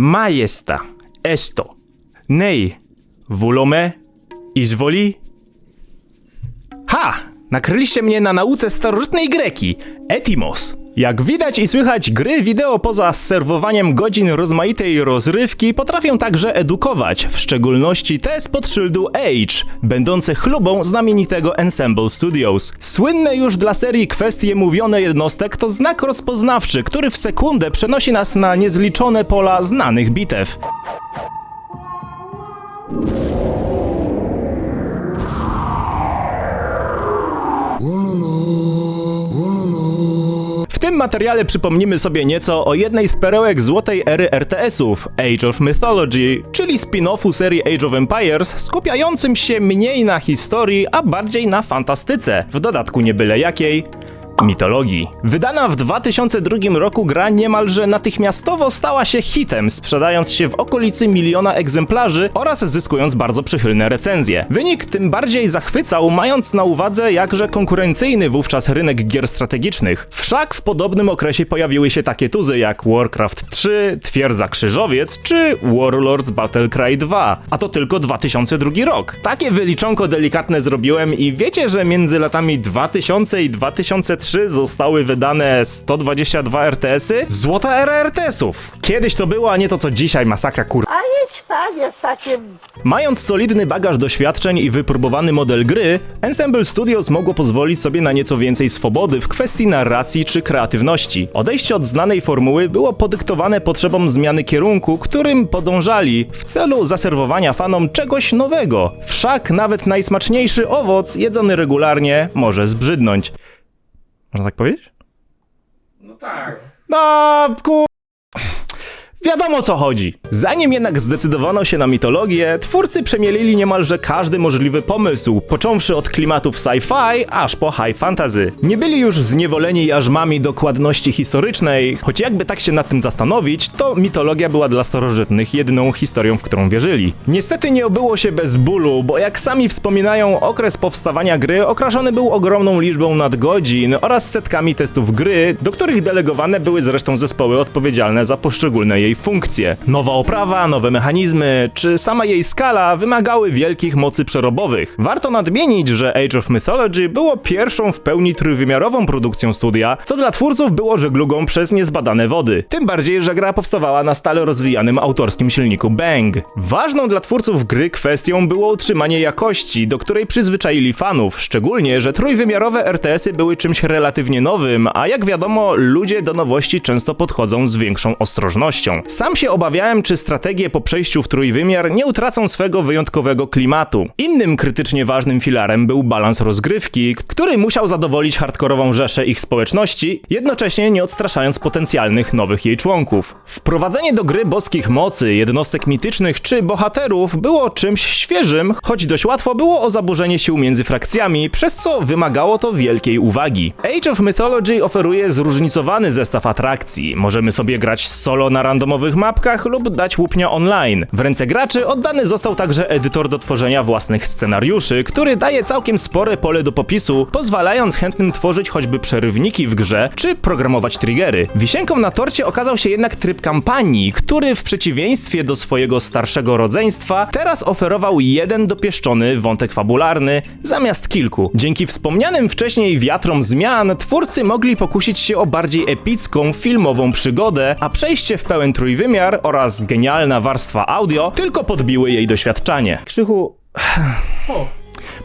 Majesta, esto, nei, volome, izvoli. Ha! Nakryliście mnie na nauce starożytnej Greki, Etimos. Jak widać i słychać, gry wideo poza serwowaniem godzin rozmaitej rozrywki potrafią także edukować, w szczególności te spod szyldu Age, będące chlubą znamienitego Ensemble Studios. Słynne już dla serii kwestie mówione jednostek to znak rozpoznawczy, który w sekundę przenosi nas na niezliczone pola znanych bitew. Tym materiale przypomnimy sobie nieco o jednej z perełek złotej ery RTS-ów, Age of Mythology, czyli spin-offu serii Age of Empires, skupiającym się mniej na historii, a bardziej na fantastyce, w dodatku nie byle jakiej, mitologii. Wydana w 2002 roku gra niemalże natychmiastowo stała się hitem, sprzedając się w okolicy miliona egzemplarzy oraz zyskując bardzo przychylne recenzje. Wynik tym bardziej zachwycał, mając na uwadze jakże konkurencyjny wówczas rynek gier strategicznych. Wszak w podobnym okresie pojawiły się takie tuzy jak Warcraft 3, Twierdza Krzyżowiec czy Warlords Battlecry 2, a to tylko 2002 rok. Takie wyliczonko delikatne zrobiłem i wiecie, że między latami 2000 i 2003 zostały wydane 122 RTS-y? Złota era RTS-ów! Kiedyś to było, a nie to co dzisiaj, masakra kur... A jedź panie z takim Mając solidny bagaż doświadczeń i wypróbowany model gry, Ensemble Studios mogło pozwolić sobie na nieco więcej swobody w kwestii narracji czy kreatywności. Odejście od znanej formuły było podyktowane potrzebą zmiany kierunku, którym podążali w celu zaserwowania fanom czegoś nowego. Wszak nawet najsmaczniejszy owoc jedzony regularnie może zbrzydnąć. Można tak powiedzieć? No tak. No, ku... Wiadomo o co chodzi. Zanim jednak zdecydowano się na mitologię, twórcy przemielili niemalże każdy możliwy pomysł, począwszy od klimatów sci-fi aż po high fantasy. Nie byli już zniewoleni jarzmami dokładności historycznej, choć jakby tak się nad tym zastanowić, to mitologia była dla starożytnych jedyną historią, w którą wierzyli. Niestety nie obyło się bez bólu, bo jak sami wspominają, okres powstawania gry okraszony był ogromną liczbą nadgodzin oraz setkami testów gry, do których delegowane były zresztą zespoły odpowiedzialne za poszczególne jej funkcje. Nowa oprawa, nowe mechanizmy, czy sama jej skala wymagały wielkich mocy przerobowych. Warto nadmienić, że Age of Mythology było pierwszą w pełni trójwymiarową produkcją studia, co dla twórców było żeglugą przez niezbadane wody. Tym bardziej, że gra powstawała na stale rozwijanym autorskim silniku Bang. Ważną dla twórców gry kwestią było utrzymanie jakości, do której przyzwyczaili fanów, szczególnie, że trójwymiarowe RTS-y były czymś relatywnie nowym, a jak wiadomo, ludzie do nowości często podchodzą z większą ostrożnością. Sam się obawiałem, czy strategie po przejściu w trójwymiar nie utracą swego wyjątkowego klimatu. Innym krytycznie ważnym filarem był balans rozgrywki, który musiał zadowolić hardkorową rzeszę ich społeczności, jednocześnie nie odstraszając potencjalnych nowych jej członków. Wprowadzenie do gry boskich mocy, jednostek mitycznych czy bohaterów było czymś świeżym, choć dość łatwo było o zaburzenie sił między frakcjami, przez co wymagało to wielkiej uwagi. Age of Mythology oferuje zróżnicowany zestaw atrakcji. Możemy sobie grać solo na randomowych mapkach lub dać łupnia online. W ręce graczy oddany został także edytor do tworzenia własnych scenariuszy, który daje całkiem spore pole do popisu, pozwalając chętnym tworzyć choćby przerywniki w grze, czy programować triggery. Wisienką na torcie okazał się jednak tryb kampanii, który w przeciwieństwie do swojego starszego rodzeństwa teraz oferował jeden dopieszczony wątek fabularny zamiast kilku. Dzięki wspomnianym wcześniej wiatrom zmian, twórcy mogli pokusić się o bardziej epicką, filmową przygodę, a przejście w pełen trójwymiar oraz genialna warstwa audio tylko podbiły jej doświadczanie. Krzychu, Co?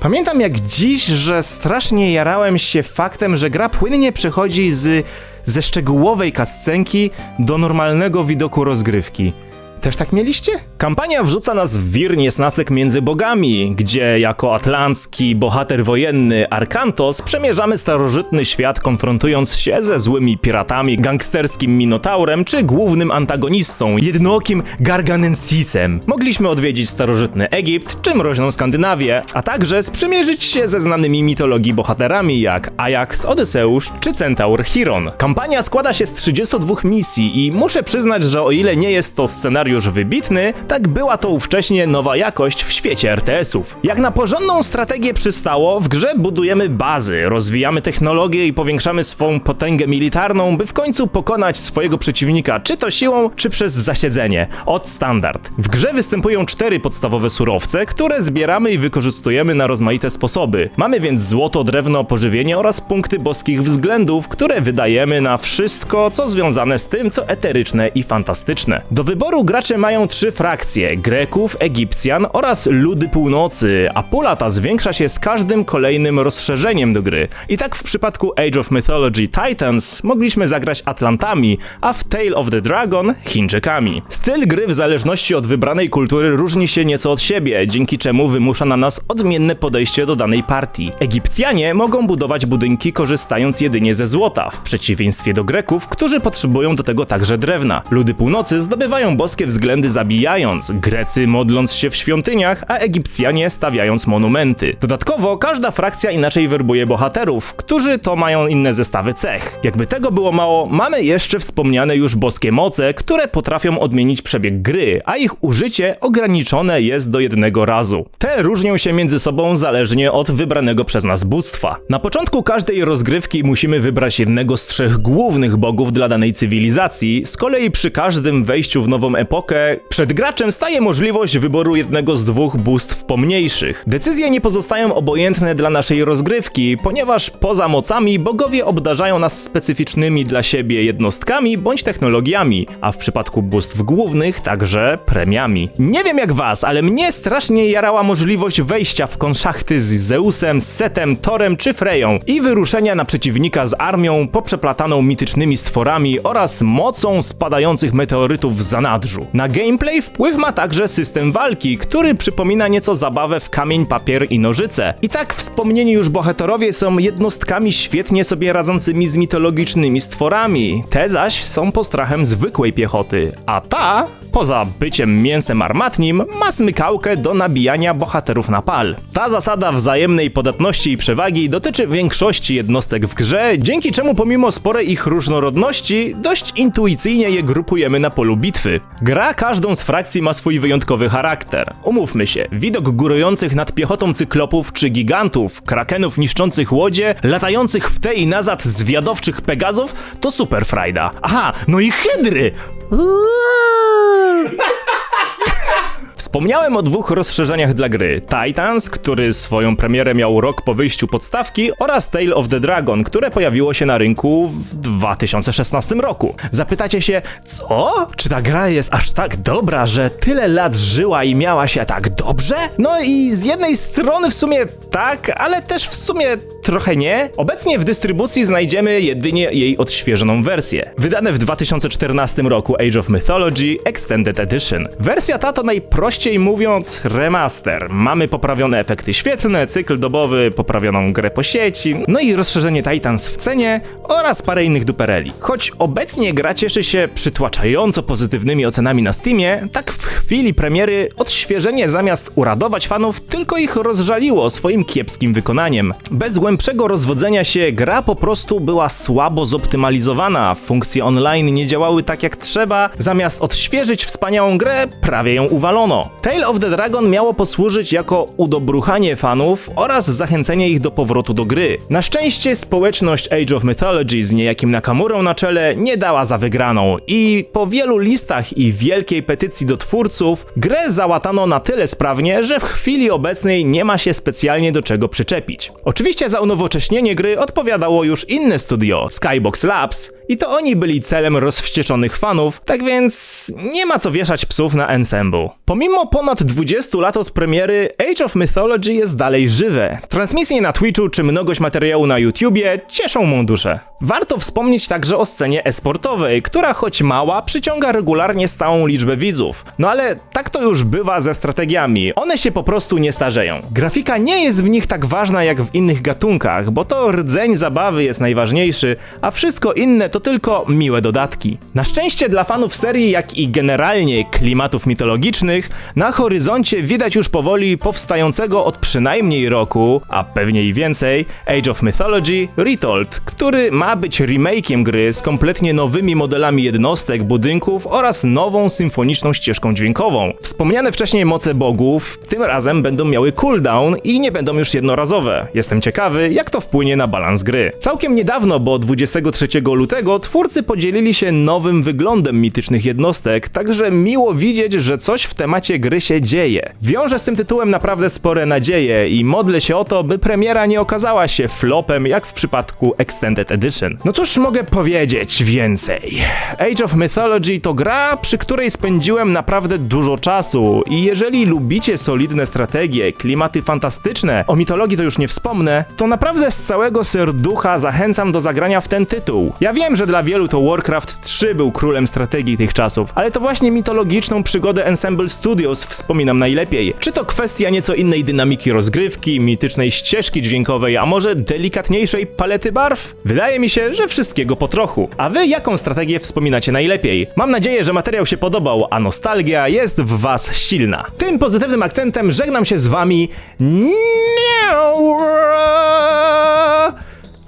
Pamiętam jak dziś, że strasznie jarałem się faktem, że gra płynnie przechodzi z ze szczegółowej kascenki do normalnego widoku rozgrywki. Też tak mieliście? Kampania wrzuca nas w wir niesnasek między bogami, gdzie jako atlancki bohater wojenny Arkantos przemierzamy starożytny świat konfrontując się ze złymi piratami, gangsterskim Minotaurem czy głównym antagonistą, jednookim Garganensisem. Mogliśmy odwiedzić starożytny Egipt czy mroźną Skandynawię, a także sprzymierzyć się ze znanymi mitologii bohaterami jak Ajax, Odyseusz czy Centaur Chiron. Kampania składa się z 32 misji i muszę przyznać, że o ile nie jest to scenariusz wybitny, tak była to ówcześnie nowa jakość w świecie RTS-ów. Jak na porządną strategię przystało, w grze budujemy bazy, rozwijamy technologię i powiększamy swą potęgę militarną, by w końcu pokonać swojego przeciwnika, czy to siłą, czy przez zasiedzenie. Od standard. W grze występują cztery podstawowe surowce, które zbieramy i wykorzystujemy na rozmaite sposoby. Mamy więc złoto, drewno, pożywienie oraz punkty boskich względów, które wydajemy na wszystko, co związane z tym, co eteryczne i fantastyczne. Do wyboru gracze mają trzy frakcje: Greków, Egipcjan oraz ludy północy, a pula ta zwiększa się z każdym kolejnym rozszerzeniem do gry. I tak w przypadku Age of Mythology Titans mogliśmy zagrać Atlantami, a w Tale of the Dragon Chińczykami. Styl gry w zależności od wybranej kultury różni się nieco od siebie, dzięki czemu wymusza na nas odmienne podejście do danej partii. Egipcjanie mogą budować budynki korzystając jedynie ze złota, w przeciwieństwie do Greków, którzy potrzebują do tego także drewna. Ludy północy zdobywają boskie względy zabijając, Grecy modląc się w świątyniach, a Egipcjanie stawiając monumenty. Dodatkowo każda frakcja inaczej werbuje bohaterów, którzy to mają inne zestawy cech. Jakby tego było mało, mamy jeszcze wspomniane już boskie moce, które potrafią odmienić przebieg gry, a ich użycie ograniczone jest do jednego razu. Te różnią się między sobą zależnie od wybranego przez nas bóstwa. Na początku każdej rozgrywki musimy wybrać jednego z trzech głównych bogów dla danej cywilizacji, z kolei przy każdym wejściu w nową epokę przed graczem staje możliwość wyboru jednego z dwóch bóstw pomniejszych. Decyzje nie pozostają obojętne dla naszej rozgrywki, ponieważ poza mocami bogowie obdarzają nas specyficznymi dla siebie jednostkami bądź technologiami, a w przypadku bóstw głównych także premiami. Nie wiem jak was, ale mnie strasznie jarała możliwość wejścia w konszachty z Zeusem, Setem, Torem czy Freją i wyruszenia na przeciwnika z armią poprzeplataną mitycznymi stworami oraz mocą spadających meteorytów w zanadrzu. Na gameplay wpływ ma także system walki, który przypomina nieco zabawę w kamień, papier i nożyce. I tak wspomnieni już bohaterowie są jednostkami świetnie sobie radzącymi z mitologicznymi stworami. Te zaś są postrachem zwykłej piechoty, a ta, poza byciem mięsem armatnim, ma smykałkę do nabijania bohaterów na pal. Ta zasada wzajemnej podatności i przewagi dotyczy większości jednostek w grze, dzięki czemu pomimo sporej ich różnorodności, dość intuicyjnie je grupujemy na polu bitwy. Gra każdą z frakcji ma swój wyjątkowy charakter. Umówmy się, widok górujących nad piechotą cyklopów czy gigantów, krakenów niszczących łodzie, latających w te i nazad zwiadowczych pegazów to super frajda. Aha, no i hydry! Wspomniałem o dwóch rozszerzeniach dla gry: Titans, który swoją premierę miał rok po wyjściu podstawki, oraz Tale of the Dragon, które pojawiło się na rynku w 2016 roku. Zapytacie się, co? Czy ta gra jest aż tak dobra, że tyle lat żyła i miała się tak dobrze? No i z jednej strony w sumie tak, ale też w sumie trochę nie. Obecnie w dystrybucji znajdziemy jedynie jej odświeżoną wersję. Wydane w 2014 roku Age of Mythology Extended Edition. Wersja ta to najprościej mówiąc remaster. Mamy poprawione efekty świetlne, cykl dobowy, poprawioną grę po sieci, no i rozszerzenie Titans w cenie oraz parę innych dupereli. Choć obecnie gra cieszy się przytłaczająco pozytywnymi ocenami na Steamie, tak w chwili premiery odświeżenie zamiast uradować fanów tylko ich rozżaliło swoim kiepskim wykonaniem. Bez głębszego rozwodzenia się gra po prostu była słabo zoptymalizowana, funkcje online nie działały tak jak trzeba, zamiast odświeżyć wspaniałą grę, prawie ją uwalono. Tale of the Dragon miało posłużyć jako udobruchanie fanów oraz zachęcenie ich do powrotu do gry. Na szczęście społeczność Age of Mythology z niejakim Nakamurą na czele nie dała za wygraną i po wielu listach i wielkiej petycji do twórców grę załatano na tyle sprawnie, że w chwili obecnej nie ma się specjalnie do czego przyczepić. Oczywiście za unowocześnienie gry odpowiadało już inne studio, Skybox Labs, i to oni byli celem rozwścieczonych fanów, tak więc nie ma co wieszać psów na ensemble. Pomimo ponad 20 lat od premiery, Age of Mythology jest dalej żywe. Transmisje na Twitchu czy mnogość materiału na YouTubie cieszą mą duszę. Warto wspomnieć także o scenie esportowej, która choć mała, przyciąga regularnie stałą liczbę widzów. No ale tak to już bywa ze strategiami, one się po prostu nie starzeją. Grafika nie jest w nich tak ważna jak w innych gatunkach, bo to rdzeń zabawy jest najważniejszy, a wszystko inne to tylko miłe dodatki. Na szczęście dla fanów serii, jak i generalnie klimatów mitologicznych, na horyzoncie widać już powoli powstającego od przynajmniej roku, a pewnie i więcej, Age of Mythology Retold, który ma być remake'iem gry z kompletnie nowymi modelami jednostek, budynków oraz nową symfoniczną ścieżką dźwiękową. Wspomniane wcześniej moce bogów tym razem będą miały cooldown i nie będą już jednorazowe. Jestem ciekawy, jak to wpłynie na balans gry. Całkiem niedawno, bo 23 lutego, twórcy podzielili się nowym wyglądem mitycznych jednostek, także miło widzieć, że coś w temacie gry się dzieje. Wiążę z tym tytułem naprawdę spore nadzieje i modlę się o to, by premiera nie okazała się flopem, jak w przypadku Extended Edition. No cóż mogę powiedzieć więcej? Age of Mythology to gra, przy której spędziłem naprawdę dużo czasu i jeżeli lubicie solidne strategie, klimaty fantastyczne, o mitologii to już nie wspomnę, to naprawdę z całego serducha zachęcam do zagrania w ten tytuł. Ja wiem, że dla wielu to Warcraft 3 był królem strategii tych czasów, ale to właśnie mitologiczną przygodę Ensemble Studios wspominam najlepiej. Czy to kwestia nieco innej dynamiki rozgrywki, mitycznej ścieżki dźwiękowej, a może delikatniejszej palety barw? Wydaje mi się, że wszystkiego po trochu. A wy jaką strategię wspominacie najlepiej? Mam nadzieję, że materiał się podobał, a nostalgia jest w was silna. Tym pozytywnym akcentem żegnam się z wami.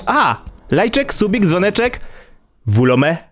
A, lajczek, subik, dzwoneczek. Vous le met